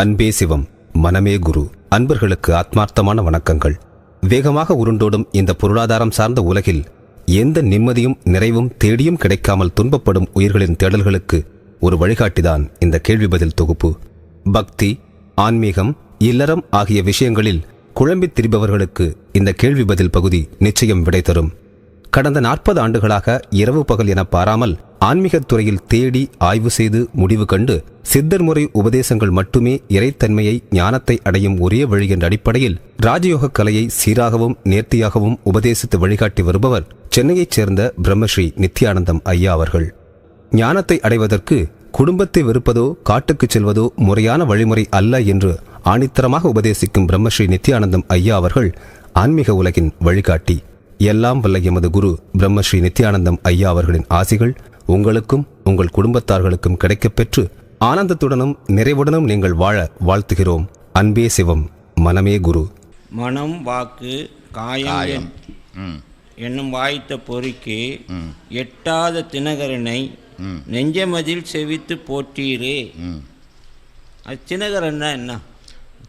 அன்பே சிவம் மனமே குரு. அன்பர்களுக்கு ஆத்மார்த்தமான வணக்கங்கள். வேகமாக உருண்டோடும் இந்த பொருளாதாரம் சார்ந்த உலகில் எந்த நிம்மதியும் நிறைவும் தேடியும் கிடைக்காமல் துன்பப்படும் உயிர்களின் தேடல்களுக்கு ஒரு வழிகாட்டிதான் இந்த கேள்வி பதில் தொகுப்பு. பக்தி ஆன்மீகம் இல்லறம் ஆகிய விஷயங்களில் குழம்பித் திரிபவர்களுக்கு இந்த கேள்வி பதில் பகுதி நிச்சயம் விடை தரும். கடந்த நாற்பது ஆண்டுகளாக இரவு பகல் என பாராமல் ஆன்மீகத் துறையில் தேடி ஆய்வு செய்து முடிவு கண்டு சித்தர் முறை உபதேசங்கள் மட்டுமே இறைத்தன்மையை ஞானத்தை அடையும் ஒரே வழி என்ற அடிப்படையில் ராஜயோக கலையை சீராகவும் நேர்த்தியாகவும் உபதேசித்து வழிகாட்டி வருபவர் சென்னையைச் சேர்ந்த பிரம்மஸ்ரீ நித்யானந்தம் ஐயா அவர்கள். ஞானத்தை அடைவதற்கு குடும்பத்தை வெறுப்பதோ காட்டுக்குச் செல்வதோ முறையான வழிமுறை அல்ல என்று ஆணித்தரமாக உபதேசிக்கும் பிரம்மஸ்ரீ நித்யானந்தம் ஐயா அவர்கள் ஆன்மீக உலகின் வழிகாட்டி. எல்லாம் வல்ல எமது குரு பிரம்மஸ்ரீ நித்யானந்தம் ஐயா அவர்களின் ஆசிகள் உங்களுக்கும் உங்கள் குடும்பத்தார்களுக்கும் கிடைக்கப் பெற்று ஆனந்தத்துடனும் நிறைவுடனும் நீங்கள் வாழ வாழ்த்துகிறோம். அன்பே சிவம் மனமே குரு. மனம் வாக்கு காயம் என்னும் வாய்த்த பொறிக்கு எட்டாத தினகரனை. நெஞ்சமதில் செவித்து போற்றீரே. அது தினகரன்னா என்ன?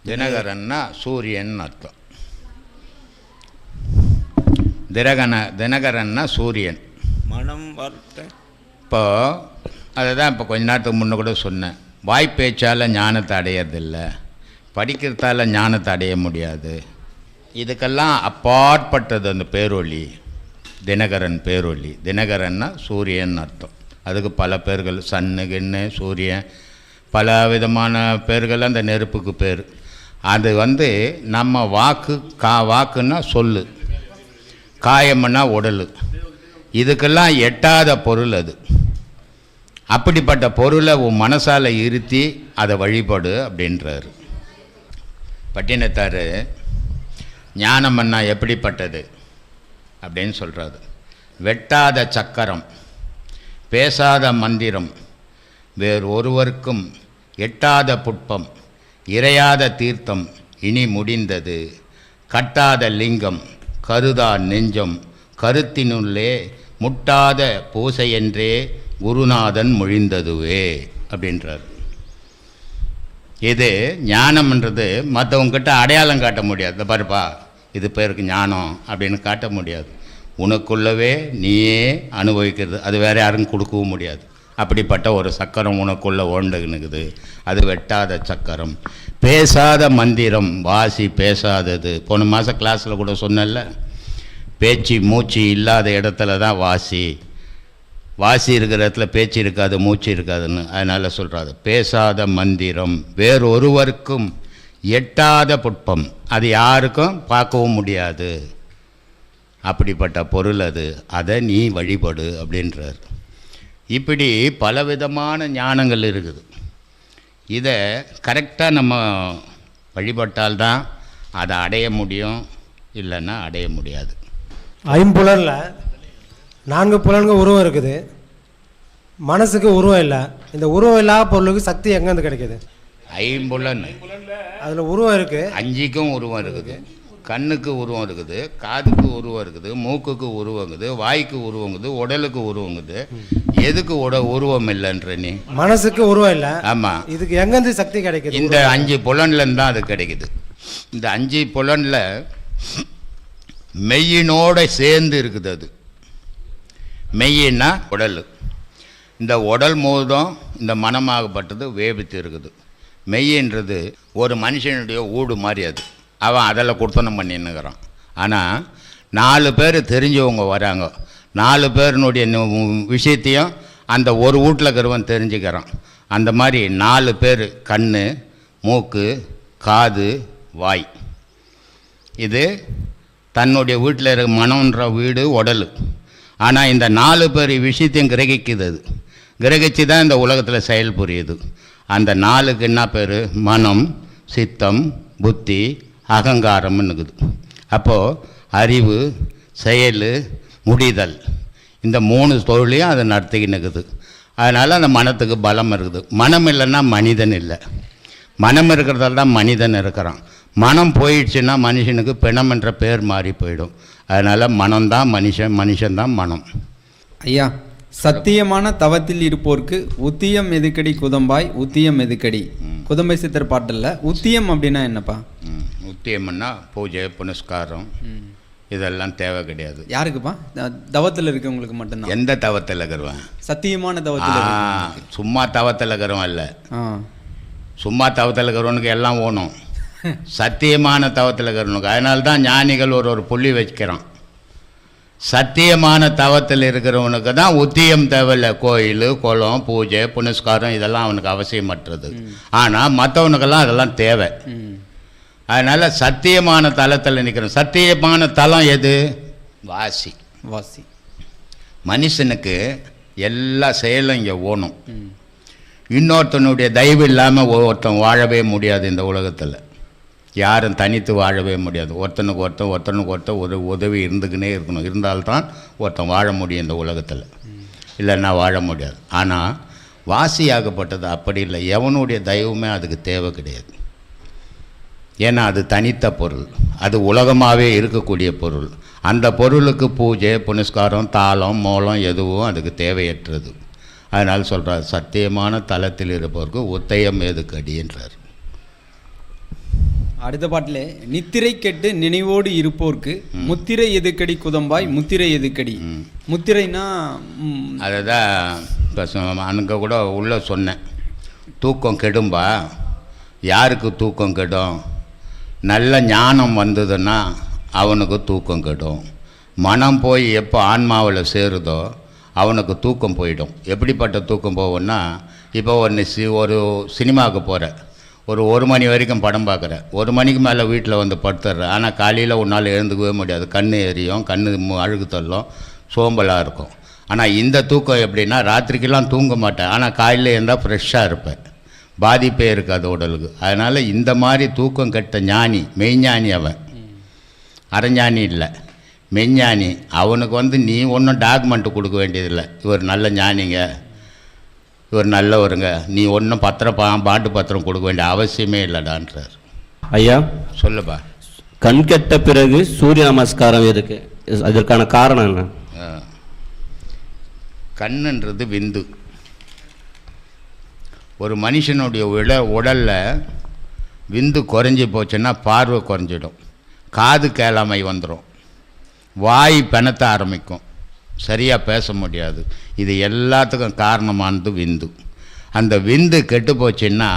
தினகரன்னா சூரியன் அர்த்தம். தினகன தினகரன்னா சூரியன். மனம் வார்த்த. இப்போ அதை தான் இப்போ கொஞ்ச நேரத்துக்கு முன்ன கூட சொன்னேன். வாய்ப்பேச்சால் ஞானத்தை அடையிறதில்ல. படிக்கிறதால ஞானத்தை அடைய முடியாது. இதுக்கெல்லாம் அப்பாற்பட்டது அந்த பேரொளி. தினகரன் பேரொளி. தினகரன்னா சூரியன் அர்த்தம். அதுக்கு பல பேர்கள் சன்னு கிண்ணு சூரியன் பல விதமான பேர்கள் அந்த நெருப்புக்கு பேர். அது வந்து நம்ம வாக்கு கா வாக்குன்னா சொல்லு. காயம்னா உடல். இதுக்கெல்லாம் எட்டாத பொருள் அது. அப்படிப்பட்ட பொருளை உன் மனசால் இருத்தி அதை வழிபடு அப்படின்றாரு. பட்டினத்தார் ஞானம்னா எப்படிப்பட்டது? அப்படின்னு சொல்கிறாரு வெட்டாத சக்கரம் பேசாத மந்திரம் வேறு ஒருவருக்கும் எட்டாத புட்பம் இறையாத தீர்த்தம் இனி முடிந்தது. கட்டாத லிங்கம் கருதா நெஞ்சம் கருத்தினுள்ளே முட்டாத பூசையென்றே குருநாதன் மொழிந்ததுவே அப்படின்றார். இது ஞானம்ன்றது மற்றவங்கிட்ட அடையாளம் காட்ட முடியாது. இந்த பாருப்பா இது பேருக்கு ஞானம் அப்படின்னு காட்ட முடியாது. உனக்குள்ளவே நீயே அனுபவிக்கிறது. அது வேறு யாரும் கொடுக்கவும் முடியாது. அப்படிப்பட்ட ஒரு சக்கரம் உனக்குள்ளே ஓண்டுனுக்குது அது வெட்டாத சக்கரம். பேசாத மந்திரம் வாசி பேசாதது. போன மாதம் கிளாஸில் கூட சொன்னேன்ல பேச்சு மூச்சு இல்லாத இடத்துல தான் வாசி. வாசி இருக்கிற இடத்துல பேச்சு இருக்காது மூச்சு இருக்காதுன்னு அதனால் சொல்கிறாரு பேசாத மந்திரம் வேறொருவருக்கும் எட்டாத புட்பம். அது யாருக்கும் பார்க்கவும் முடியாது. அப்படிப்பட்ட பொருள் அது. அதை நீ வழிபடு அப்படின்றார். இப்படி பலவிதமான ஞானங்கள் இருக்குது. இதை கரெக்டாக நம்ம வழிபட்டால்தான் அதை அடைய முடியும் இல்லைன்னா அடைய முடியாது. ஐம்புலனில் நான்கு புலன்கள் உருவம் இருக்குது. மனசுக்கு உருவம் இல்லை. இந்த உருவம் இல்லாத பொருளுக்கு சக்தி எங்கேருந்து கிடைக்குது? ஐம்புலன். அதில் உருவம் இருக்குது அஞ்சுக்கும் உருவம் இருக்குது. கண்ணுக்கு உருவம் இருக்குது காதுக்கு உருவம் இருக்குது மூக்குக்கு உருவம் இருக்குது வாய்க்கு உருவம் இருக்குது உடலுக்கு உருவம் இருக்குது. எதுக்கு உட உருவம் இல்லைன்ற நீ? மனசுக்கு உருவம் இல்லை. ஆமாம் இதுக்கு எங்கேருந்து சக்தி கிடைக்குது? இந்த அஞ்சு புலன்லேருந்து தான் அது கிடைக்குது. இந்த அஞ்சு புலனில் மெய்யினோட சேர்ந்து இருக்குது அது. மெய்யின்னா உடல். இந்த உடல் மூதம் இந்த மனமாகப்பட்டது வேபித்து இருக்குது. மெய்யின்றது ஒரு மனுஷனுடைய ஊடு மாதிரி அது. அவன் அதில் குர்த்தனம் பண்ணின்னுக்கிறான். ஆனால் நாலு பேர் தெரிஞ்சவங்க வராங்க. நாலு பேருனுடைய விஷயத்தையும் அந்த ஒரு வீட்டில் இருக்கிறவன் தெரிஞ்சுக்கிறான். அந்த மாதிரி நாலு பேர் கண் மூக்கு காது வாய். இது தன்னுடைய வீட்டில் இருக்க மனம்ன்ற வீடு உடல். ஆனால் இந்த நாலு பேர் விஷயத்தையும் கிரகிக்குது அது. கிரகிச்சு தான் இந்த உலகத்தில் செயல் புரியுது. அந்த நாலுக்கு என்ன பேர்? மனம் சித்தம் புத்தி அகங்காரம்னு இருக்குது அப்போது அறிவு செயல் முடிதல் இந்த மூணு தொழிலையும் அதை நடத்திக்கின்னு இருக்குது அதனால் அந்த மனத்துக்கு பலம் இருக்குது. மனம் இல்லைன்னா மனிதன் இல்லை. மனம் இருக்கிறதால தான் மனிதன் இருக்கிறான். மனம் போயிடுச்சுன்னா மனுஷனுக்கு பிணம் என்ற பேர் மாறி போயிடும். அதனால் மனம்தான் மனுஷன் மனுஷன்தான் மனம். ஐயா சத்தியமான தவத்தில் இருப்போர்க்கு உத்தியம் எதுக்கடி குதம்பாய்? உத்தியம் எதுக்கடி? குதம்பை சித்தர் பாட்டில் உத்தியம் அப்படின்னா என்னப்பா. உத்தியம்னா பூஜை புனஸ்காரம். இதெல்லாம் தேவை கிடையாது. யாருக்குப்பா? தவத்தில் இருக்கவங்களுக்கு மட்டும்தான். எந்த தவத்தில் இருக்கிறவன்? சத்தியமான தவத்தில். சும்மா தவத்தில் இருக்கிறவன் இல்லை. சும்மா தவத்தில் இருக்கிறவனுக்கு எல்லாம் ஓணும். சத்தியமான தவத்தில் இருக்கிறவனுக்கு. அதனால தான் ஞானிகள் ஒரு ஒரு புள்ளி வச்சுக்கிறான் சத்தியமான தவத்தில் இருக்கிறவனுக்கு தான் உத்தியம் தேவையில்லை. கோயில் குளம் பூஜை புனஸ்காரம் இதெல்லாம் அவனுக்கு அவசியமற்றது. ஆனால் மற்றவனுக்கெல்லாம் அதெல்லாம் தேவை. அதனால் சத்தியமான தலத்தில் நிற்கிறோம் சத்தியமான தலம் எது? வாசி. வாசி. மனுஷனுக்கு எல்லா செயலும் இங்கே ஓணும். இன்னொருத்தனுடைய தயவு இல்லாமல் ஒருத்தன் வாழவே முடியாது இந்த உலகத்தில். யாரும் தனித்து வாழவே முடியாது. ஒருத்தனுக்கு ஒருத்தன் ஒருத்தனுக்கு ஒருத்தன் ஒரு உதவி இருந்துக்கினே இருக்கணும். இருந்தால்தான் ஒருத்தன் வாழ முடியும் இந்த உலகத்தில். இல்லைன்னா வாழ முடியாது. ஆனால் வாசியாகப்பட்டது அப்படி இல்லை. எவனுடைய தயவுமே அதுக்கு தேவை கிடையாது. ஏன்னா அது தனித்த பொருள். அது உலகமாகவே இருக்கக்கூடிய பொருள். அந்த பொருளுக்கு பூஜை புனஸ்காரம் தாளம் மோளம் எதுவும் அதுக்கு தேவையற்றது. அதனால் சொல்கிறார் சத்தியமான தளத்தில் இருப்பவருக்கு உத்தயம் எதுக்கடின்றார் அடுத்த பாட்டில் நித்திரை கெட்டு நினைவோடு இருப்போர்க்கு முத்திரை எதுக்கடி குதம்பாய் முத்திரை எதுக்கடி? முத்திரைனா அதை தான் அங்கே கூட உள்ளே சொன்னேன். தூக்கம் கெடும்பா. யாருக்கு தூக்கம் கெடும்? நல்ல ஞானம் வந்ததுன்னா அவனுக்கு தூக்கம் கெடும். மனம் போய் எப்போ ஆன்மாவில் சேருதோ அவனுக்கு தூக்கம் போயிடும். எப்படிப்பட்ட தூக்கம் போகும்னா இப்போ ஒரு சி ஒரு சினிமாவுக்கு போகிற ஒரு ஒரு மணி வரைக்கும் படம் பார்க்குறேன். ஒரு மணிக்கு மேலே வீட்டில் வந்து படுத்துடுற ஆனால் காலையில் உன்னால் எழுந்துக்கவே முடியாது. கண் எரியும் கண் அழுகு தள்ளும். சோம்பலாக இருக்கும். ஆனால் இந்த தூக்கம் எப்படின்னா ராத்திரிக்கெல்லாம் தூங்க மாட்டேன். ஆனால் காலையில் இருந்தால் ஃப்ரெஷ்ஷாக இருப்பேன். பாதிப்பே இருக்காது உடலுக்கு. அதனால் இந்த மாதிரி தூக்கம் கெட்ட ஞானி மெய்ஞானி அவன். அறஞானி இல்லை. மெஞ்ஞானி அவனுக்கு வந்து நீ ஒன்றும் டாக்குமெண்ட்டு கொடுக்க வேண்டியதில்லை. இவர் நல்ல ஞானிங்க. இவர் நல்லவருங்க. நீ ஒன்றும் பத்திரம் பா பாட்டு பத்திரம் கொடுக்க வேண்டிய அவசியமே இல்லைடான்றார். ஐயா? சொல்லுப்பா. கண் கெட்ட பிறகு சூரிய நமஸ்காரம் எதுக்கு? அதற்கான காரணம் என்ன. கண்ணுன்றது விந்து. ஒரு மனுஷனுடைய உட உடலில் விந்து குறைஞ்சி போச்சுன்னா பார்வை குறைஞ்சிடும். காது கேளாமை வந்துடும் வாய் பெணத்த ஆரம்பிக்கும். சரியாக பேச முடியாது. இது எல்லாத்துக்கும் காரணமானது விந்து. அந்த விந்து கெட்டு போச்சுன்னா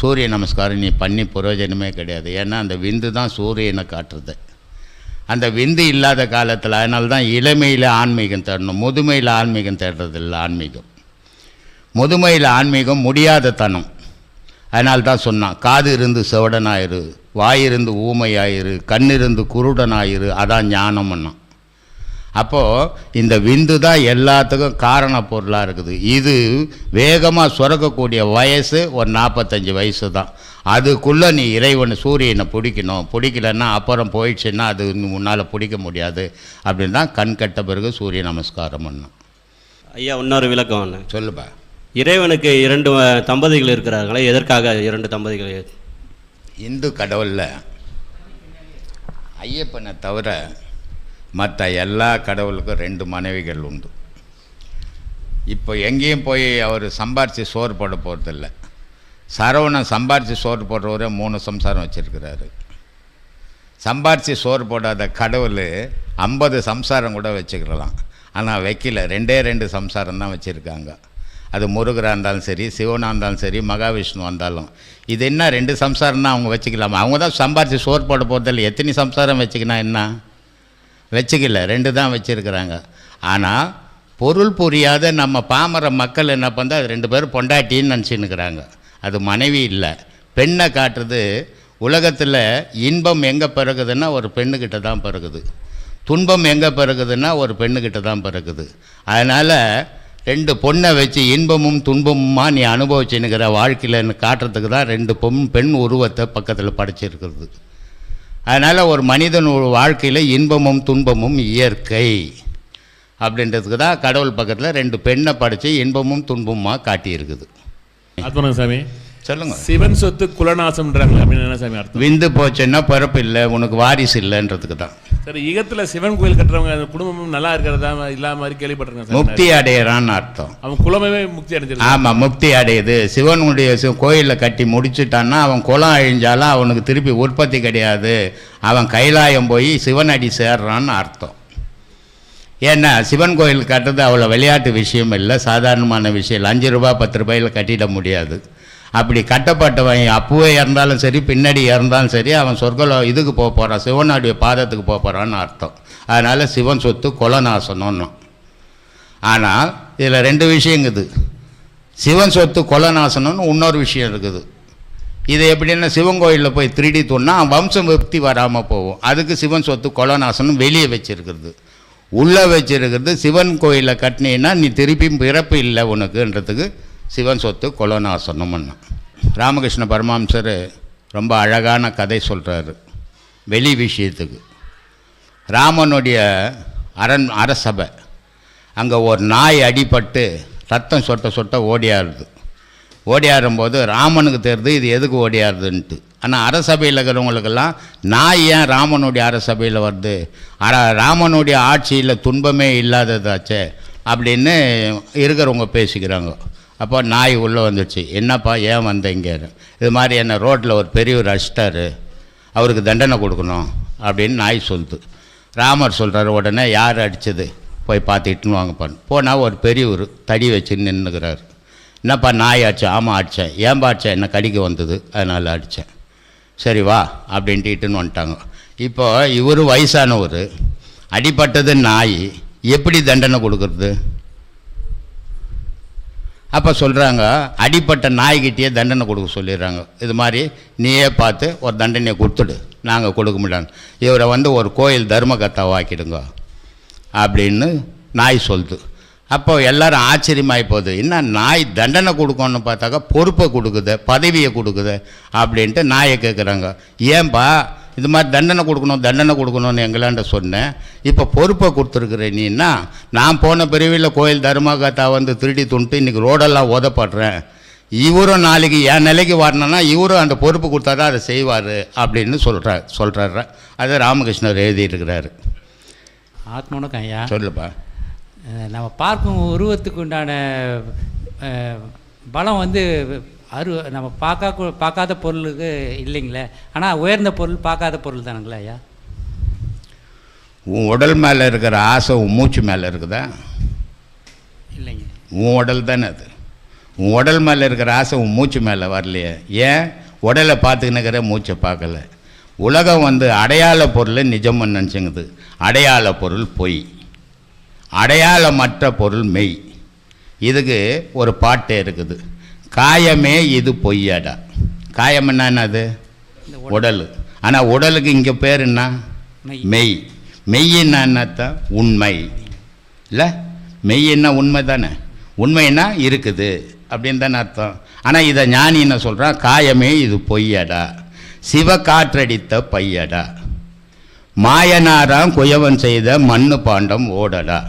சூரிய நமஸ்காரம் நீ பண்ணி பிரயோஜனமே கிடையாது. ஏன்னா அந்த விந்து தான் சூரியனை காட்டுறது. அந்த விந்து இல்லாத காலத்தில் அதனால தான் இளமையில் ஆன்மீகம் தேடணும். முதுமையில் ஆன்மீகம் தேடுறதில்ல ஆன்மீகம். முதுமையில் ஆன்மீகம் முடியாத தனம். அதனால தான் சொன்னான் காது இருந்து செவடனாயிரு வாயிருந்து ஊமையாயிரு கண்ணிருந்து குருடனாயிரு. அதான் ஞானம்னா. அப்போது இந்த விந்து தான் எல்லாத்துக்கும் காரண பொருளாக இருக்குது. இது வேகமாக சுரக்கக்கூடிய வயசு ஒரு நாற்பத்தஞ்சு வயசு தான். அதுக்குள்ளே நீ இறைவனை சூரியனை பிடிக்கணும். பிடிக்கலன்னா அப்புறம் போயிடுச்சுன்னா அது உன்னால் பிடிக்க முடியாது. அப்படின்னு தான் கண் கட்ட பிறகு சூரிய நமஸ்காரம் பண்ணணும் ஐயா இன்னொரு விளக்கம் ஒன்று சொல்லுப்பா. இறைவனுக்கு இரண்டு தம்பதிகள் இருக்கிறார்களே எதற்காக இரண்டு தம்பதிகள்? இந்து கடவுளில் ஐயப்பனை தவிர மற்ற எல்லா கடவுளுக்கும் ரெண்டு மனைவிகள் உண்டு. இப்போ எங்கேயும் போய் அவர் சம்பாரித்து சோறு போட போகிறதில்ல சரவணன் சம்பாரித்து சோறு போடுறவரே மூணு சம்சாரம் வச்சுருக்கிறாரு. சம்பாரித்து சோறு போடாத கடவுள் ஐம்பது சம்சாரம் கூட வச்சுக்கலாம். ஆனால் வைக்கல ரெண்டே ரெண்டு சம்சாரம் தான் வச்சுருக்காங்க. அது முருகராக இருந்தாலும் சரி சிவனாக இருந்தாலும் சரி மகாவிஷ்ணு இருந்தாலும் இது என்ன ரெண்டு சம்சாரம்னா அவங்க வச்சுக்கலாமா? அவங்க தான் சம்பாரித்து சோறு போட போகிறதில்ல எத்தனை சம்சாரம் வச்சுக்கினா என்ன? வச்சுக்கல ரெண்டு தான் வச்சுருக்குறாங்க. ஆனால் பொருள் புரியாத நம்ம பாமர மக்கள் என்ன பண்ணுறா அது ரெண்டு பேரும் பொண்டாட்டின்னு நினச்சின்னுக்கிறாங்க. அது மனைவி இல்லை. பெண்ணை காட்டுறது உலகத்தில் இன்பம் எங்கே பிறகுதுன்னா ஒரு பெண்ணுக்கிட்ட தான் பிறகுது. துன்பம் எங்கே பிறகுதுன்னா ஒரு பெண்ணுக்கிட்ட தான் பிறகுது. அதனால் ரெண்டு பொண்ணை வச்சு இன்பமும் துன்பமுமா நீ அனுபவிச்சுன்னுக்கிற வாழ்க்கையிலன்னு காட்டுறதுக்கு தான் ரெண்டு பொம் பெண் உருவத்தை பக்கத்தில் படைச்சிருக்கிறது. அதனால் ஒரு மனிதன் ஒரு வாழ்க்கையில் இன்பமும் துன்பமும் இயற்கை அப்படின்றதுக்கு தான் கடவுள் பக்கத்தில் ரெண்டு பெண்ணை படைச்சு இன்பமும் துன்பமுமா காட்டியிருக்குது. ஆத்மநாத சாமி. சொல்லுங்க. சிவன் சொத்து குலநாசம்ன்றாங்களே அப்படின்னு என்ன சாமி அர்த்தம்? விந்து போச்சுன்னா பிறப்பு இல்லை உனக்கு வாரிசு இல்லைன்றதுக்கு தான். சரி யுகத்துல சிவன் கோயில் கட்டுறவங்க குடும்பமும் நல்லா இருக்கிறதா இல்லாம மாதிரி கேள்விப்பட்டிருக்கேன் முக்தி அடையறான்னு அர்த்தம். அவன் குலமே முக்தி அடைஞ்சிருக்கான் ஆமாம் முக்தி அடையுது. சிவனுடைய கோயிலில் கட்டி முடிச்சுட்டான்னா அவன் குலம் அழிஞ்சாலும் அவனுக்கு திருப்பி உற்பத்தி கிடையாது. அவன் கைலாயம் போய் சிவன் அடி சேர்றான்னு அர்த்தம். ஏன்னா சிவன் கோயில் கட்டுறது அவ்வளோ விளையாட்டு விஷயம் இல்லை. சாதாரணமான விஷயம் இல்லை. அஞ்சு ரூபா பத்து ரூபாயில் கட்டிட முடியாது. அப்படி கட்டப்பட்டவன் அப்பவே இறந்தாலும் சரி பின்னாடி இறந்தாலும் சரி அவன் சொர்க்கலோ இதுக்கு போக போகிறான் சிவனுடைய பாதத்துக்கு போக போகிறான்னு அர்த்தம். அதனால் சிவன் சொத்து கொலநாசனம்னு. ஆனால் இதில் ரெண்டு விஷயங்குது சிவன் சொத்து கொலநாசனம்னு இன்னொரு விஷயம் இருக்குது. இது எப்படின்னா சிவன் கோயிலில் போய் திருடி தூண்ணா வம்சம் விருப்தி வராமல் போகும். அதுக்கு சிவன் சொத்து கொலநாசனம் வெளியே வச்சுருக்கிறது. உள்ளே வச்சுருக்கிறது சிவன் கோயிலில் கட்டினீன்னா நீ திருப்பியும் பிறப்பு இல்லை உனக்குன்றதுக்கு சிவன் சொத்து கொலோனாசனம்னு ராமகிருஷ்ண பரமஹம்சர் ரொம்ப அழகான கதை சொல்கிறாரு வெளி விஷயத்துக்கு. ராமனுடைய அரண் அரசபை அங்கே ஒரு நாய் அடிபட்டு ரத்தம் சொட்ட சொட்ட ஓடியாருது. ஓடியாரும்போது ராமனுக்கு தெரியுது இது எதுக்கு ஓடியாருதுன்ட்டு. ஆனால் அரசபையில் இருக்கிறவங்களுக்கெல்லாம் நாய் ஏன் ராமனுடைய அரசபையில் வருது? அர ராமனுடைய ஆட்சியில் துன்பமே இல்லாததாச்சே அப்படின்னு இருக்கிறவங்க பேசிக்கிறாங்க. அப்போ நாய் உள்ளே வந்துடுச்சு. என்னப்பா ஏன் வந்தீங்க இது மாதிரி என்ன ரோட்டில் ஒரு பெரியவர் அடிச்சிட்டாரு. அவருக்கு தண்டனை கொடுக்கணும் அப்படின்னு நாய் சொல்லுது. ராமர் சொல்கிறாரு உடனே யார் அடித்தது போய் பார்த்துக்கிட்டுன்னு வாங்கப்பான்னு போனால் ஒரு பெரியவர் தடி வச்சு நின்றுக்கிறார் என்னப்பா நாய் அடித்தேன் ஆமாம் அடித்தேன் ஏன்பா அடித்தேன் என்ன கடிக்க வந்தது? அதனால் அடித்தேன் சரி வா அப்படின்ட்டு இட்டுன்னு வந்துட்டாங்க. இப்போ இவர் வயசானவர் அடிப்பட்டது நாய் எப்படி தண்டனை கொடுக்கறது? அப்போ சொல்கிறாங்க அடிப்பட்ட நாய்கிட்டயே தண்டனை கொடுக்க சொல்லிடுறாங்க. இது மாதிரி நீயே பார்த்து ஒரு தண்டனையை கொடுத்துடு. நாங்கள் கொடுக்க முடியாது இவரை வந்து ஒரு கோயில் தர்மகர்த்தாவாக்கிடுங்க அப்படின்னு நாய் சொல்லுது. அப்போ எல்லாரும் ஆச்சரியமாகி போகுது. என்ன நாய் தண்டனை கொடுக்கணும்னு பார்த்தாக்கா பொறுப்பை கொடுக்குது பதவியை கொடுக்குது அப்படின்ட்டு நாயை கேட்குறாங்க ஏன்பா இது மாதிரி தண்டனை கொடுக்கணும் தண்டனை கொடுக்கணும்னு எங்களாண்ட சொன்னேன். இப்போ பொறுப்பை கொடுத்துருக்குற நீன்னா நான் போன பிரிவில் கோயில் தர்மகத்தா வந்து திருடி துண்டு இன்றைக்கி ரோடெல்லாம் உதப்படுறேன் இவரும் நாளைக்கு என் நிலைக்கு வரணும்னா இவரும் அந்த பொறுப்பு கொடுத்தா தான் அதை செய்வார் அப்படின்னு சொல்கிறார் சொல்கிறாரு அதை ராமகிருஷ்ணர் எழுதியிருக்கிறாரு ஆத்மனுக்கும் ஐயா. சொல்லுப்பா. நம்ம பார்க்கும் உருவத்துக்கு உண்டான பலம் வந்து அரு நம்ம பார்க்க பார்க்காத பொருளுக்கு இல்லைங்களே. ஆனால் உயர்ந்த பொருள் பார்க்காத பொருள் தானுங்களா ஐயா. உன் உடல் மேலே இருக்கிற ஆசை உன் மூச்சு மேலே இருக்குதா? இல்லைங்க. உன் உடல் தானே அது. உன் உடல் மேலே இருக்கிற ஆசை உன் மூச்சு மேலே வரலையே. ஏன்? உடலை பார்த்துக்கினுக்கிற மூச்சை பார்க்கல. உலகம் வந்து அடையாள பொருளை நிஜம்னு நினச்சிங்குது. அடையாள பொருள் பொய். அடையாளமற்ற பொருள் மெய். இதுக்கு ஒரு பாட்டே இருக்குது. காயமே இது பொய்யாடா. காயம் என்னது? உடல். ஆனால் உடலுக்கு இங்கே பேர் என்ன? மெய். மெய். என்னத்தான் உண்மை. இல்லை? மெய்யின்னா உண்மை தானே? உண்மைன்னா இருக்குது. அப்படின்னு தானே அர்த்தம். ஆனால் இதை ஞானி என்ன சொல்கிறான் காயமே இது பொய்யடா. சிவ காற்றடித்த பையடா. மாயனாராம் குயவன் செய்த மண்ணு பாண்டம் ஓடடா.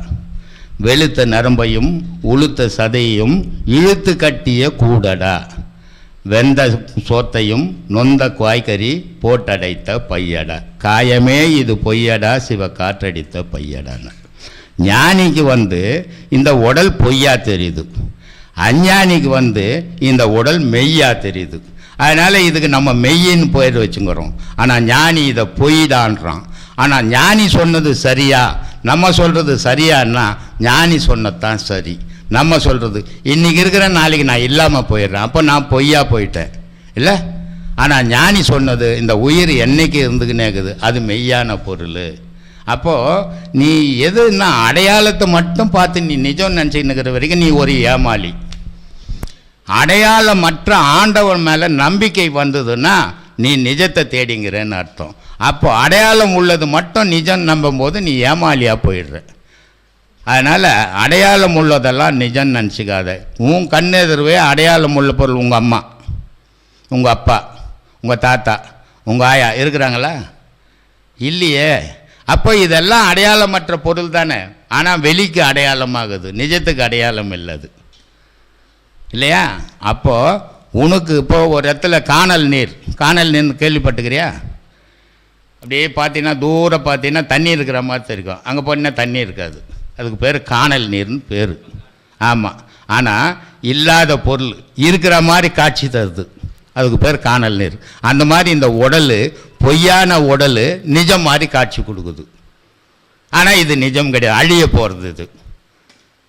வெளுத்த நரம்பையும் உளுத்த சதையும் இழுத்து கட்டிய கூடடா. வெந்த சோத்தையும் நொந்த காய்கறி போட்டடைத்த பையடா. காயமே இது பொய்யடா சிவ காற்றடித்த பையடான்னு. ஞானிக்கு வந்து இந்த உடல் பொய்யா தெரியுது. அஞ்ஞானிக்கு வந்து இந்த உடல் மெய்யா தெரியுது. அதனால் இதுக்கு நம்ம மெய்யின்னு பேர் வச்சுங்கிறோம். ஆனால் ஞானி இதை பொய்டான்றான். ஆனால் ஞானி சொன்னது சரியா? நம்ம சொல்கிறது சரியான்னா ஞானி சொன்னதான் சரி. நம்ம சொல்கிறது இன்றைக்கி இருக்கிற நாளைக்கு நான் இல்லாமல் போயிடுறேன். அப்போ நான் பொய்யா போயிட்டேன். இல்லை? ஆனால் ஞானி சொன்னது இந்த உயிர் என்னைக்கு இருந்துக்கினே இருக்குது அது மெய்யான பொருள். அப்போது நீ எதுன்னா அடையாளத்தை மட்டும் பார்த்து நீ நிஜம் நினச்சின்னுக்கிற வரைக்கும் நீ ஒரு ஏமாளி. அடையாளமற்ற ஆண்டவன் மேலே நம்பிக்கை வந்ததுன்னா நீ நிஜத்தை தேடிங்கிறேன்னு அர்த்தம். அப்போ அடையாளம் உள்ளது மட்டும் நிஜம் நம்பும்போது நீ ஏமாலியாக போயிடுற. அதனால் அடையாளம் உள்ளதெல்லாம் நிஜம் நினச்சிக்காத. உன் கண்ணெதிர்வே அடையாளம் உள்ள பொருள் உங்கள் அம்மா உங்கள் அப்பா உங்கள் தாத்தா உங்கள் ஆயா இருக்கிறாங்களா? இல்லையே. அப்போ இதெல்லாம் அடையாளமற்ற பொருள் தானே. ஆனால் வெளிக்கு அடையாளமாகுது நிஜத்துக்கு அடையாளம் இல்லை அது இல்லையா? அப்போது உனக்கு இப்போ ஒரு இடத்துல காணல் நீர் காணல் நீர் கேள்விப்பட்டுக்கிறியா? அப்படியே பார்த்தீங்கன்னா தூரம் பார்த்தீங்கன்னா தண்ணி இருக்கிற மாதிரி தெரியும் அங்கே போனீங்கன்னா தண்ணி இருக்காது. அதுக்கு பேர் காணல் நீர்னு பேர். ஆமாம் ஆனால் இல்லாத பொருள் இருக்கிற மாதிரி காட்சி தருது. அதுக்கு பேர் காணல் நீர். அந்த மாதிரி இந்த உடல் பொய்யான உடல் நிஜம் மாதிரி காட்சி கொடுக்குது. ஆனால் இது நிஜம் கிடையாது. அழிய போகிறது இது.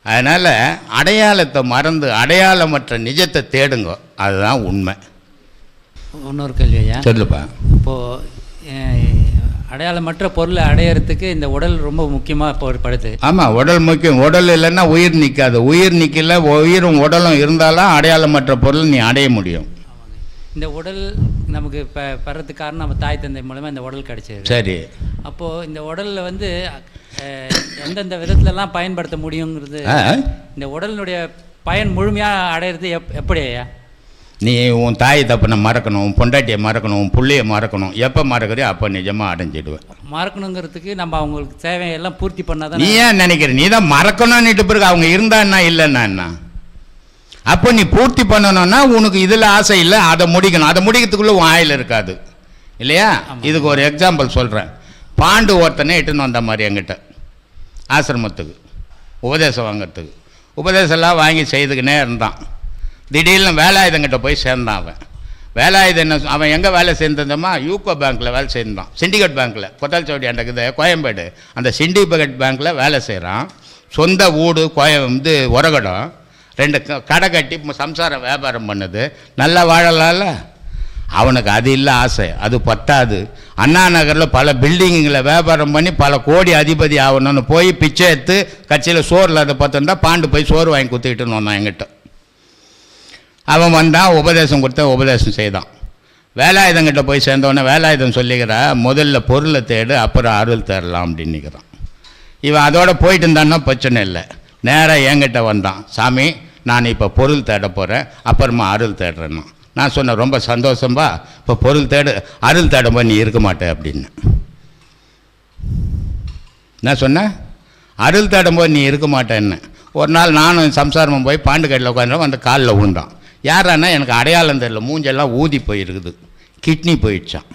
அதனால் அடையாளத்தை மறந்து அடையாளமற்ற நிஜத்தை தேடுங்க. அதுதான் உண்மை. இன்னொரு கேள்வி ஐயா. சொல்லுப்பா. இப்போது அடையாளமற்ற பொருளை அடையறதுக்கு இந்த உடல் ரொம்ப முக்கியமாக படுது. ஆமாம் உடல் முக்கியம். உடல் இல்லைன்னா உயிர் நிற்காது உயிர் நிற்கல உயிரும் உடலும் இருந்தாலும் அடையாளமற்ற பொருள் நீ அடைய முடியும். இந்த உடல் நமக்கு இப்போ பெறதுக்கு காரணம் நம்ம தாய் தந்தை மூலமாக இந்த உடல் கிடைச்சது. சரி. அப்போது இந்த உடலில் வந்து எந்தெந்த விதத்துலலாம் பயன்படுத்த முடியுங்கிறது? இந்த உடலினுடைய பயன் முழுமையாக அடையிறது எப் எப்படி ஐயா? நீ உன் தாய் தப்பனை மறக்கணும் உன் பொண்டாட்டியை மறக்கணும் உன் புள்ளைய மறக்கணும். எப்போ மறக்கிறியோ அப்போ நிஜமாக அடைஞ்சிடுவேன். மறக்கணுங்கிறதுக்கு நம்ம அவங்களுக்கு தேவையெல்லாம் பூர்த்தி பண்ணாதான் நீ ஏன் நினைக்கிற? நீ தான் மறக்கணும்னுட்டு பிறகு அவங்க இருந்தா என்ன இல்லைன்னா என்ன? அப்போ நீ பூர்த்தி பண்ணணும்னா உனக்கு இதில் ஆசை இல்லை அதை முடிக்கணும். அதை முடிக்கிறதுக்குள்ளே உன் ஆயில் இருக்காது. இல்லையா? இதுக்கு ஒரு எக்ஸாம்பிள் சொல்கிறேன் பாண்டு ஒருத்தனே இட்டுன்னு வந்த மாதிரி என்கிட்ட. ஆசிரமத்துக்கு. உபதேசம் வாங்கிறதுக்கு. உபதேசம்லாம் வாங்கி செய்துக்கினே இருந்தான். திடீர்னு வேலாயுதங்கிட்ட போய் சேர்ந்தான் அவன். வேலாயுதம் என்ன அவன் எங்கே வேலை சேர்ந்ததம்மா யூகோ பேங்க்கில் வேலை செய்தான் சிண்டிகேட் பேங்க்கில் கொத்தால் சவுடி அண்டக்குது கோயம்பேடு. அந்த சிண்டிகேட் பேங்க்கில் வேலை செய்கிறான் சொந்த வீடு கோயம் இது உரகடம். ரெண்டு க- கடை கட்டி சம்சாரம் வியாபாரம் பண்ணுது. நல்லா வாழலாம்ல? அவனுக்கு அது இல்லை ஆசை. அது பத்தாது. அண்ணா நகரில் பல பில்டிங்குங்களை வியாபாரம் பண்ணி பல கோடி அதிபதி ஆகணும்னு போய் பிச்சை எடுத்து கட்சியில் சோறில் அதை பார்த்துருந்தா பாண்டு போய் சோறு வாங்கி குத்திக்கிட்டுன்னு வந்தான் என்கிட்ட. அவன் வந்தான் உபதேசம் கொடுத்த உபதேசம் செய்தான். வேலாயுதங்கிட்ட போய் சேர்ந்தவொடனே வேலாயுதம் சொல்லிக்கிறா முதல்ல பொருளை தேடு அப்புறம் அருள் தேடலாம் அப்படின்னுக்கிறான் இவன் அதோட போயிட்டு இருந்தான்னா பிரச்சனை இல்லை. நேராக என்கிட்ட வந்தான். சாமி நான் இப்போ பொருள் தேட போகிறேன் அப்புறமா அருள் தேடுறேன்னா. நான் சொன்னேன் ரொம்ப சந்தோஷம்பா இப்போ பொருள் தேடு அருள் தேடும்போது நீ இருக்க மாட்டேன் அப்படின்னு. என்ன சொன்னேன்? அருள் தேடும்போது நீ இருக்க மாட்டேன்னு. ஒரு நாள் நானும் சம்சாரமும் போய் பாண்டுக்கட்டில் உட்காந்துருவோம் அந்த காலில் விழுந்தான் யாரானா எனக்கு அடையாளம் தெரியல மூஞ்செல்லாம் ஊதி போயிருக்குது. கிட்னி போயிடுச்சான்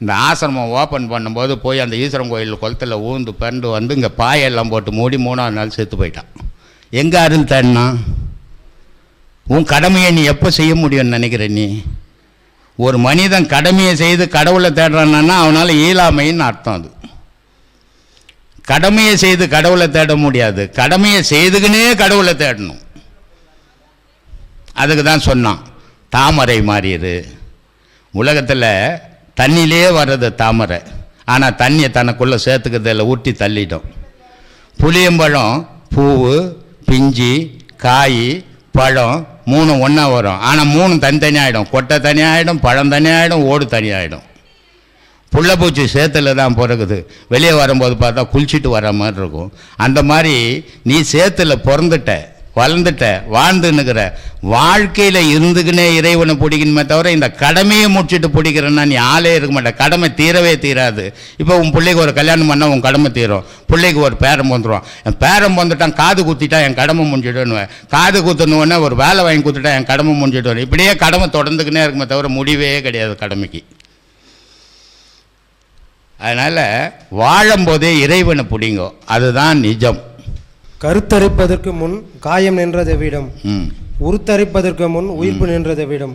இந்த ஆசிரமம் ஓப்பன் பண்ணும்போது போய் அந்த ஈஸ்வரன் கோயில் குளத்தில் ஊந்து பிறண்டு வந்து இங்கே பாயெல்லாம் போட்டு மூடி மூணாவது நாள் செத்து போயிட்டான். எங்கே அருள் தேடினா உன் கடமையை நீ எப்போ செய்ய முடியும்னு நினைக்கிற நீ? ஒரு மனிதன் கடமையை செய்து கடவுளை தேடுறான்னா அவனால் இயலாமைன்னு அர்த்தம் அது. கடமையை செய்து கடவுளை தேட முடியாது. கடமையை செய்துக்கினே கடவுளை தேடணும். அதுக்கு தான் சொன்னான் தாமரை மாறிடு உலகத்தில் தண்ணியிலே வர்றது தாமரை. ஆனால் தண்ணியை தனக்குள்ளே சேர்த்துக்கிறதில் ஊட்டி தள்ளிட்டோம். புளியம்பழம் பூவு பிஞ்சு காய் பழம் மூணு ஒன்றா வரும். ஆனால் மூணு தனித்தனியாகிடும் கொட்டை தனியாகிடும் பழம் தனியாகிடும் ஓடு தனியாகிடும் புள்ளப்பூச்சி சேத்துல தான் பிறகுது வெளியே வரும்போது பார்த்தா குளிச்சுட்டு வர மாதிரி இருக்கும். அந்த மாதிரி நீ சேத்துல பிறந்துட்ட. வளர்ந்துட்ட வாழ்ந்துன்னுக்கிற வாழ்க்கையில் இருந்துக்கினே இறைவனை பிடிக்கணுமே தவிர இந்த கடமையை முடிச்சுட்டு பிடிக்கிறேன்னா நீ ஆளே இருக்க மாட்டேன் கடமை தீரவே தீராது. இப்போ உன் பிள்ளைக்கு ஒரு கல்யாணம் பண்ணால் உன் கடமை தீரும். பிள்ளைக்கு ஒரு பேரம் வந்துடும் என் பேரம் வந்துட்டான் காது குத்திட்டா என் கடமை முடிஞ்சிடுவேன் காது குத்தணுன்னே ஒரு வேலை வாங்கி கொடுத்துட்டா என் கடமை முடிஞ்சிடுவேன் இப்படியே கடமை தொடர்ந்துக்கினே இருக்குமே தவிர முடிவே கிடையாது கடமைக்கு. அதனால் வாழும்போதே இறைவனை பிடிங்கோ. அதுதான் நிஜம். கருத்தரிப்பதற்கு முன் காயம் நின்றதை விடம். உருத்தரிப்பதற்கு முன் உயிர்ப்பு நின்றதை விடம்.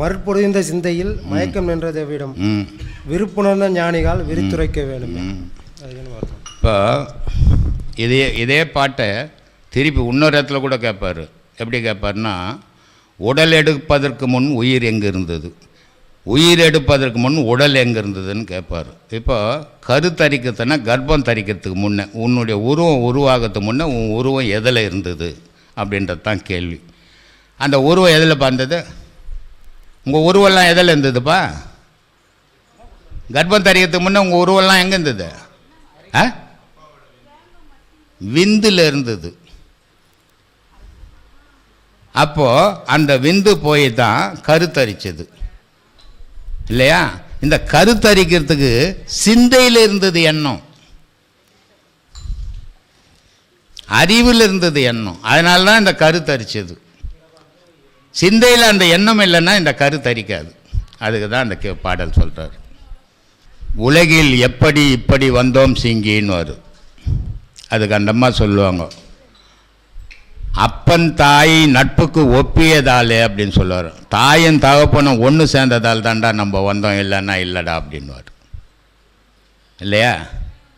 மறுபொழிந்த சிந்தையில் மயக்கம் நின்றதை விடம். விருப்புணர்ந்த ஞானிகள் விரித்துரைக்க வேண்டும். இப்போ இதே இதே பாட்டை திருப்பி இன்னொரு இடத்துல கூட கேட்பார். எப்படி கேட்பார்னா உடல் எடுப்பதற்கு முன் உயிர் எங்கே இருந்தது உயிர் எடுப்பதற்கு முன் உடல் எங்கே இருந்ததுன்னு கேட்பார் இப்போ கரு கருத்தரிக்கிறதுனா கர்ப்பம் தரிக்கிறதுக்கு முன்னே உன்னுடைய உருவம் உருவாகிறதுக்கு முன்னே உன் உருவம் எதில் இருந்தது அப்படின்றது தான் கேள்வி. அந்த உருவம் எதில் வந்தது உங்கள் உருவெல்லாம் எதில் இருந்ததுப்பா? கர்ப்பம் தரிக்கிறதுக்கு முன்னே உங்கள் உருவெல்லாம் எங்கே இருந்தது? ஆ? விந்தில் இருந்தது. அப்போது அந்த விந்து போய் தான் கருத்தரிச்சது இல்லையா? இந்த கருத்தரிக்கிறதுக்கு சிந்தையில் இருந்தது எண்ணம். அறிவில் இருந்தது எண்ணம். அதனால தான் இந்த கருத்தரிச்சது சிந்தையில் அந்த எண்ணம் இல்லைன்னா இந்த கரு தரிக்காது அதுக்கு தான் அந்த பாடல் சொல்கிறார் உலகில் எப்படி இப்படி வந்தோம் சிங்கின்னு வரும். அதுக்கு அந்தம்மா சொல்லுவாங்க அப்பன் தாய் நட்புக்கு ஒப்பியதாலே அப்படின்னு சொல்லுவார். தாயும் தகப்பனும் ஒன்று சேர்ந்ததால் தான்டா நம்ம வந்தோம் இல்லைன்னா இல்லைடா அப்படின்னுவார். இல்லையா?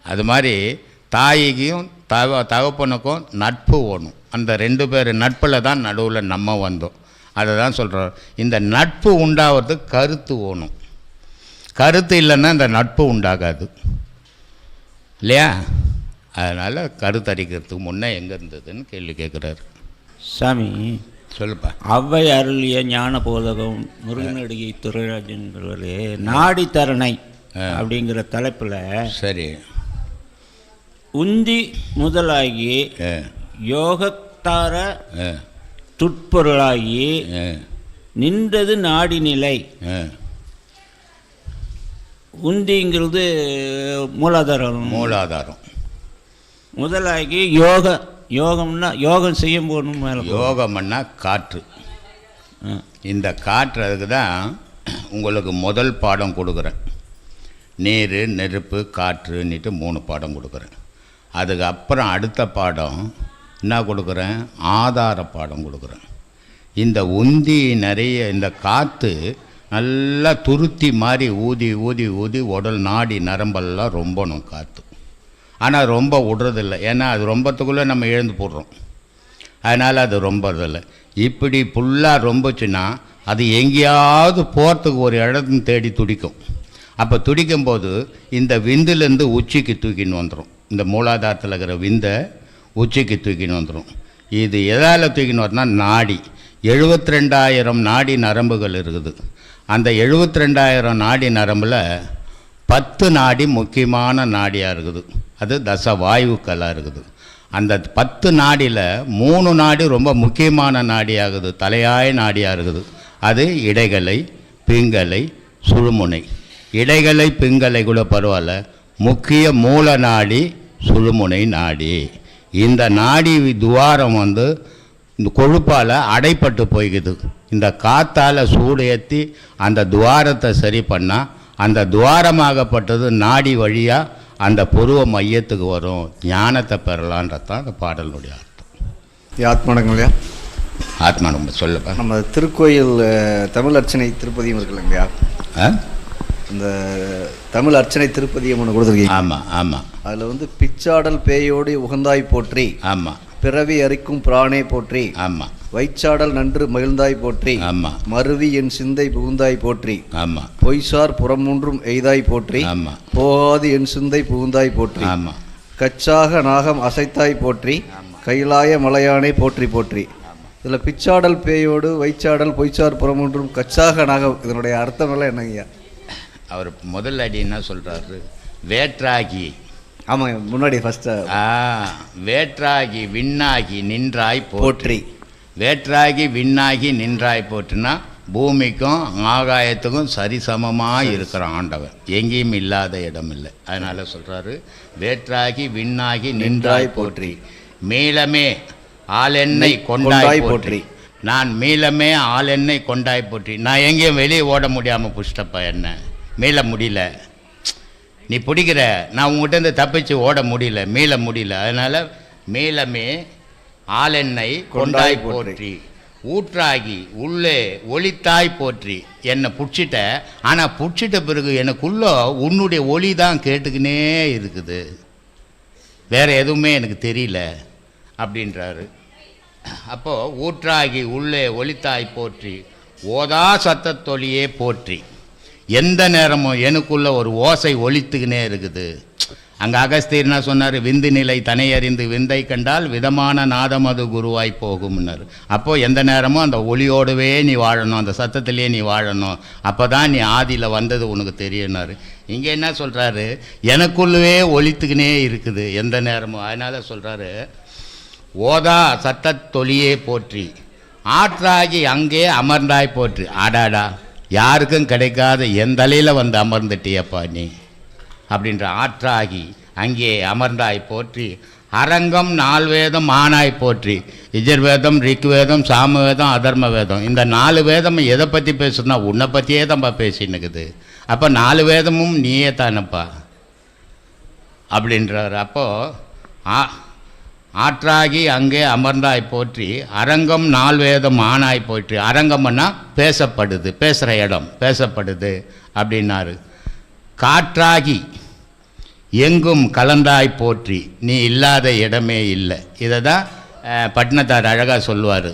அது மாதிரி தாய்க்கும் தக தகப்பனுக்கும் நட்பு ஓணும் அந்த ரெண்டு பேர் நட்பில் தான் நடுவில் நம்ம வந்தோம். அதை தான் சொல்கிறோம் இந்த நட்பு உண்டாகிறதுக்கு கருத்து ஓணும் கருத்து இல்லைன்னா இந்த நட்பு உண்டாகாது. இல்லையா? அதனால் கருத்தரிக்கிறதுக்கு முன்னே எங்கே இருந்ததுன்னு கேள்வி கேட்குறாரு சாமி சொல்லுப்பா. அவ்வை அருளிய ஞான போதகம் முருகனடிகை துறைராஜன்கிறவரே நாடித்தரணை அப்படிங்கிற தலைப்பில் சரி. உந்தி முதலாகி யோகத்தார துட்பொருளாகி நின்றது நாடி நிலை. உந்திங்கிறது மூலாதாரம். மூலாதாரம். முதலாகி யோக யோகம்னா யோகம் செய்யும் போகணும் மேலே யோகம்னா காற்று. இந்த காற்று அதுக்கு தான் உங்களுக்கு முதல் பாடம் கொடுக்குறேன். நீர் நெருப்பு காற்றுன்னுட்டு மூணு பாடம் கொடுக்குறேன். அதுக்கு அப்புறம் அடுத்த பாடம் என்ன கொடுக்குறேன்? ஆதார பாடம் கொடுக்குறேன். இந்த உந்தி நிறைய இந்த காற்று நல்லா துருத்தி மாதிரி ஊதி ஊதி ஊதி உடல் நாடி நரம்பெல்லாம் ரொம்பணும் காற்று ஆனால் ரொம்ப விடுறதில்ல. ஏன்னா அது ரொம்பத்துக்குள்ளே நம்ம எழுந்து போடுறோம். அதனால் அது ரொம்ப ரொம்பறதில்ல இப்படி ஃபுல்லாக ரொம்பச்சுன்னா அது எங்கேயாவது போகிறதுக்கு ஒரு இடத்துல தேடி துடிக்கும். அப்போ துடிக்கும் போது இந்த விந்துலேருந்து உச்சிக்கு தூக்கின்னு வந்துடும் இந்த மூலாதாரத்தில் இருக்கிற விந்தை உச்சிக்கு தூக்கின்னு வந்துடும் இது எதால் தூக்கின்னு வரனா நாடி. எழுபத்தி ரெண்டாயிரம் நாடி நரம்புகள் இருக்குது. அந்த எழுபத்தி ரெண்டாயிரம் நாடி நரம்பில் பத்து நாடி முக்கியமான நாடியாக இருக்குது. அது தச வாயுக்களாக இருக்குது. அந்த பத்து நாடியில் மூணு நாடி ரொம்ப முக்கியமான நாடியாகுது தலையாய நாடியாக இருக்குது. அது இடைகளை பிங்கலை சுழுமுனை. இடைகளை பிங்கலை கூட பரவாயில்ல. முக்கிய மூல நாடி சுழுமுனை நாடி. இந்த நாடி துவாரம் வந்து இந்த கொழுப்பால் அடைப்பட்டு போய்க்குது. இந்த காற்றால் சூடு ஏற்றி அந்த துவாரத்தை சரி பண்ணால் அந்த துவாரமாகப்பட்டது நாடி வழியாக அந்த புருவ மையத்துக்கு வரும் ஞானத்தை பெறலான்றது தான் அந்த பாடலுடைய அர்த்தம். ஆத்மானங்களையா ஆத்மா நம்ம சொல்லப்பா நம்ம திருக்கோயில் தமிழ் அர்ச்சனை திருப்பதியும் இருக்குல்லங்கய்யா ஆ? இந்த தமிழ் அர்ச்சனை திருப்பதியம் ஒன்று கொடுத்துருக்கீங்க. ஆமாம் ஆமாம் அதில் வந்து பிச்சாடல் பேயோடு உகந்தாய் போற்றி ஆமாம் பிறவி அரிக்கும் பிராணே போற்றி ஆமாம் வைச்சாடல் நன்று மகிழ்ந்தாய் போற்றி. ஆமாம் மருவி என் சிந்தை புகுந்தாய் போற்றி. ஆமாம் பொய்சார் புறமூன்றும் எய்தாய் போற்றி. ஆமாம் போகாது என் சிந்தை புகுந்தாய் போற்றி. ஆமாம் கச்சாக நாகம் அசைத்தாய் போற்றி. கைலாய மலையானே போற்றி போற்றி. இதில் பிச்சாடல் பேயோடு வைச்சாடல் பொய்ச்சார் புறமூன்றும் கச்சாக நாகம். இதனுடைய அர்த்தம் எல்லாம் என்னங்கய்யா அவர் முதல் அடி என்ன சொல்கிறாரு வேற்றாகி. ஆமாங்க முன்னாடி ஃபஸ்ட்டு ஆ. வேற்றாகி விண்ணாகி நின்றாய் போற்றி. வேற்றாகி விண்ணாகி நின்றாய் போற்றுனா பூமிக்கும் ஆகாயத்துக்கும் சரிசமமாக இருக்கிற ஆண்டவன் எங்கேயும் இல்லாத இடம் இல்லை அதனால் சொல்கிறாரு வேற்றாகி விண்ணாகி நின்றாய் போற்றி. மீளமே ஆளெண்ணை கொண்டாய் கொண்டாய் போற்றி. நான் மீளமே ஆளெண்ணை கொண்டாய் போற்றி. நான் எங்கேயும் வெளியே ஓட முடியாமல் புஷ்டப்பா என்ன? மீள முடியல. நீ பிடிக்கிற. நான் உங்ககிட்ட தப்பிச்சு ஓட முடியல. மீள முடியல. அதனால் மீளமே ஆளெண்ணை கொண்டாய் போற்றி. ஊற்றாகி உள்ளே ஒளித்தாய் போற்றி. என்னை பிடிச்சிட்ட ஆனால் பிடிச்சிட்ட பிறகு எனக்குள்ளே உன்னுடைய ஒளி தான் கேட்டுக்கினே இருக்குது. வேறு எதுவுமே எனக்கு தெரியல அப்படின்றாரு. அப்போது ஊற்றாகி உள்ளே ஒளித்தாய் போற்றி ஓதா சத்தத்தொலியே போற்றி. எந்த நேரமும் எனக்குள்ளே ஒரு ஓசை ஒலித்துக்கினே இருக்குது. அங்கே அகஸ்தீர்னா என்ன சொன்னார்? விந்து நிலை தனை அறிந்து விந்தை கண்டால் விதமான நாதம் அது குருவாய் போகும்னார். அப்போது எந்த நேரமும் அந்த ஒளியோடவே நீ வாழணும் அந்த சத்தத்திலே நீ வாழணும். அப்போ தான் நீ ஆதியில் வந்தது உனக்கு தெரியும்னாரு. இங்கே என்ன சொல்கிறாரு எனக்குள்ளவே ஒழித்துக்கினே இருக்குது எந்த நேரமும். அதனால் சொல்கிறாரு ஓதா சத்தத்தொலியே போற்றி. ஆற்றாகி அங்கே அமர்ந்தாய் போற்றி. ஆடாடா யாருக்கும் கிடைக்காத என் தலையில் வந்து அமர்ந்துட்டியப்பா நீ? அப்படின்ற ஆற்றாகி அங்கே அமர்ந்தாய் போற்றி. அரங்கம் நால்வேதம் ஆனாய் போற்றி. இஜர்வேதம் ரிக்வேதம் சாமவேதம் அதர்ம வேதம் இந்த நாலு வேதம் எதை பற்றி பேசுனா உன்னை பற்றியே தான்ப்பா பேசின்னுக்குது. அப்போ நாலு வேதமும் நீயே தானப்பா? அப்படின்றார். அப்போது ஆ ஆற்றாகி அங்கே அமர்ந்தாய் போற்றி அரங்கம் நால்வேதம் ஆனாய் போற்றி. அரங்கம்னா பேசப்படுது பேசுகிற இடம் பேசப்படுது அப்படின்னாரு. காற்றாகி எங்கும் கலந்தாய் போற்றி நீ இல்லாத இடமே இல்லை. இதை தான் பட்னத்தார் அழகாக சொல்லுவார்.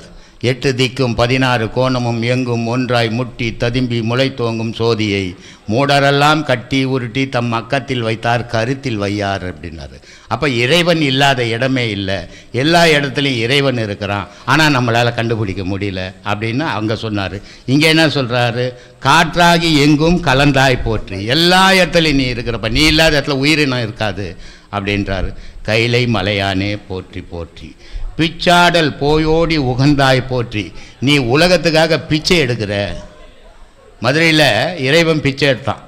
எட்டு திக்கும் பதினாறு கோணமும் எங்கும் ஒன்றாய் முட்டி ததும்பி முளைத்தோங்கும் சோதியை மூடரெல்லாம் கட்டி உருட்டி தம் அக்கத்தில் வைத்தார் கருத்தில் வையார் அப்படின்னாரு. அப்போ இறைவன் இல்லாத இடமே இல்லை. எல்லா இடத்துலையும் இறைவன் இருக்கிறான். ஆனால் நம்மளால் கண்டுபிடிக்க முடியல அப்படின்னு அங்கே சொன்னார். இங்கே என்ன சொல்கிறாரு காற்றாகி எங்கும் கலந்தாய் போற்றி. எல்லா இடத்துலையும் நீ இருக்கிறப்ப நீ இல்லாத இடத்துல உயிரினம் இருக்காது அப்படின்றாரு. கைலை மலையானே போற்றி போற்றி. பிச்சாடல் போயோடி உகந்தாய் போற்றி. நீ உலகத்துக்காக பிச்சை எடுக்கிற. மதுரையில் இறைவன் பிச்சை எடுத்தான்.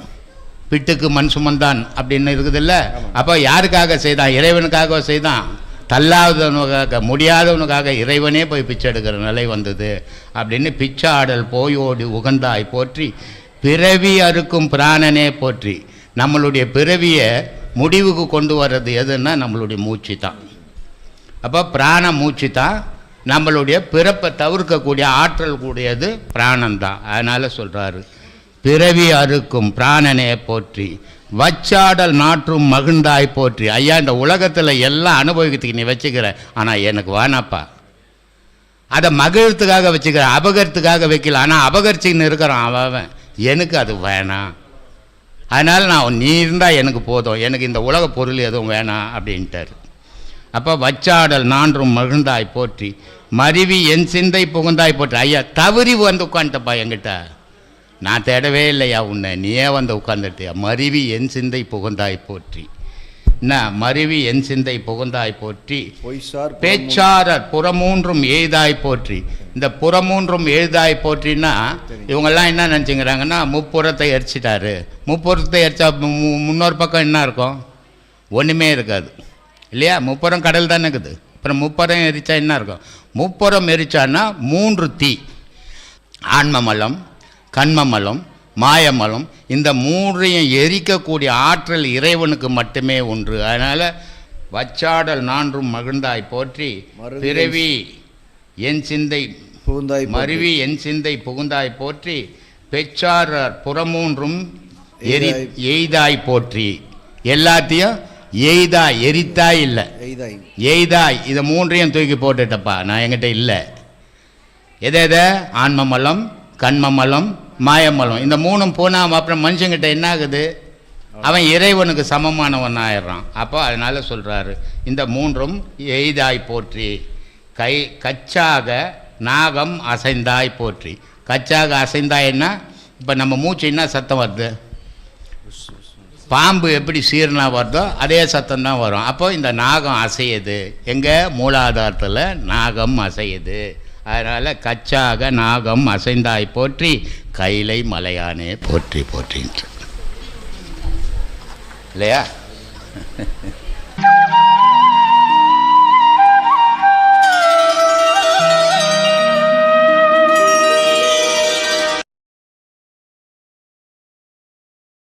பிட்டுக்கு மண் சுமந்தான் அப்படின்னு இருக்குதுல்ல? அப்போ யாருக்காக செய்தான்? இறைவனுக்காக செய்தான்? தள்ளாதவனுக்காக முடியாதவனுக்காக இறைவனே போய் பிச்சை எடுக்கிற நிலை வந்தது. அப்படின்னு பிச்சாடல் போயோடி உகந்தாய் போற்றி. பிறவி அறுக்கும் பிராணனே போற்றி. நம்மளுடைய பிறவியை முடிவுக்கு கொண்டு வர்றது எதுன்னா நம்மளுடைய மூச்சு தான். அப்போ பிராண மூச்சு தான் நம்மளுடைய பிறப்பை தவிர்க்கக்கூடிய ஆற்றல் கூடியது பிராணந்தான் அதனால் சொல்கிறாரு பிறவி அறுக்கும் பிராணனே போற்றி வச்சாடல் நாற்றும் மகிழ்ந்தாய் போற்றி. ஐயா இந்த உலகத்தில் எல்லாம் அனுபவிக்கிறதுக்கு நீ வச்சுக்கிற. ஆனால் எனக்கு வேணாப்பா. அதை மகிழ்த்துக்காக வச்சுக்கிற அபகரத்துக்காக வைக்கல. ஆனால் அபகரிச்சின்னு இருக்கிறான் அவன். எனக்கு அது வேணாம் அதனால் நான் நீ இருந்தால் எனக்கு போதும். எனக்கு இந்த உலக பொருள் எதுவும் வேணாம் அப்படின்ட்டார். அப்போ வச்சாடல் நான்றும் மகிழ்ந்தாய் போற்றி. மருவி என் சிந்தை புகுந்தாய் போற்றி. ஐயா தவறி வந்து உட்காந்துட்டப்பா என்கிட்ட. நான் தேடவே இல்லையா உன்னை? நீயே வந்து உட்காந்துட்டியா மருவி என் சிந்தை புகுந்தாய் போற்றி. என்ன? மருவி என் சிந்தை புகுந்தாய் போற்றி. பொய்சார் பேச்சாரர் புறமூன்றும் எய்தாய் போற்றி. இந்த புறமூன்றும் எழுதாய் போற்றின்னா இவங்கெல்லாம் என்ன நினச்சிங்கிறாங்கன்னா முப்புறத்தை எரிச்சிட்டாரு. முப்புறத்தை எரிச்சா முன்னொரு பக்கம் என்ன இருக்கும்? ஒன்றுமே இருக்காது. இல்லையா? முப்புறம் கடல் தானே இருக்குது. அப்புறம் முப்புறம் எரிச்சா என்ன இருக்கும்? முப்புறம் எரிச்சான்னா மூன்று தீ. ஆன்மமலம் கண்மமலம் மாயமலம் இந்த மூன்றையும் எரிக்கக்கூடிய ஆற்றல் இறைவனுக்கு மட்டுமே ஒன்று. அதனால் வச்சாடல் நான்றும் மகிழ்ந்தாய் போற்றி. பிறவி என் சிந்தை புகுந்தாய். மருவி என் சிந்தை புகுந்தாய் போற்றி. பெச்சாரர் புறமூன்றும் எரி. எய்தாய் போற்றி. எல்லாத்தையும் எய்தாய் எரித்தாய் இல்லை. எய்தாய் எய்தாய் இதை மூன்றையும் தூக்கி போட்டுட்டப்பா நான் என்கிட்ட இல்லை. எதை எதை? ஆன்மமலம் கண்மமலம் மாயமலம். இந்த மூணும் போனால் அப்புறம் மனுஷங்கிட்ட என்ன ஆகுது அவன் இறைவனுக்கு சமமானவன் ஆயிடுறான். அப்போ அதனால் சொல்கிறாரு இந்த மூன்றும் எய்தாய் போற்றி. கை கச்சாக நாகம் அசைந்தாய் போற்றி. கச்சாக அசைந்தாய்னா இப்போ நம்ம மூச்சு என்ன சத்தம் வருது? பாம்பு எப்படி சீர்னா வருதோ அதே சத்தம் தான் வரும். அப்போ இந்த நாகம் அசையுது. எங்கள் மூலாதாரத்தில் நாகம் அசையுது. அதனால் கச்சாக நாகம் அசைந்தாய் போற்றி கைலை மலையானே போற்றி போற்றின்ற இல்லையா?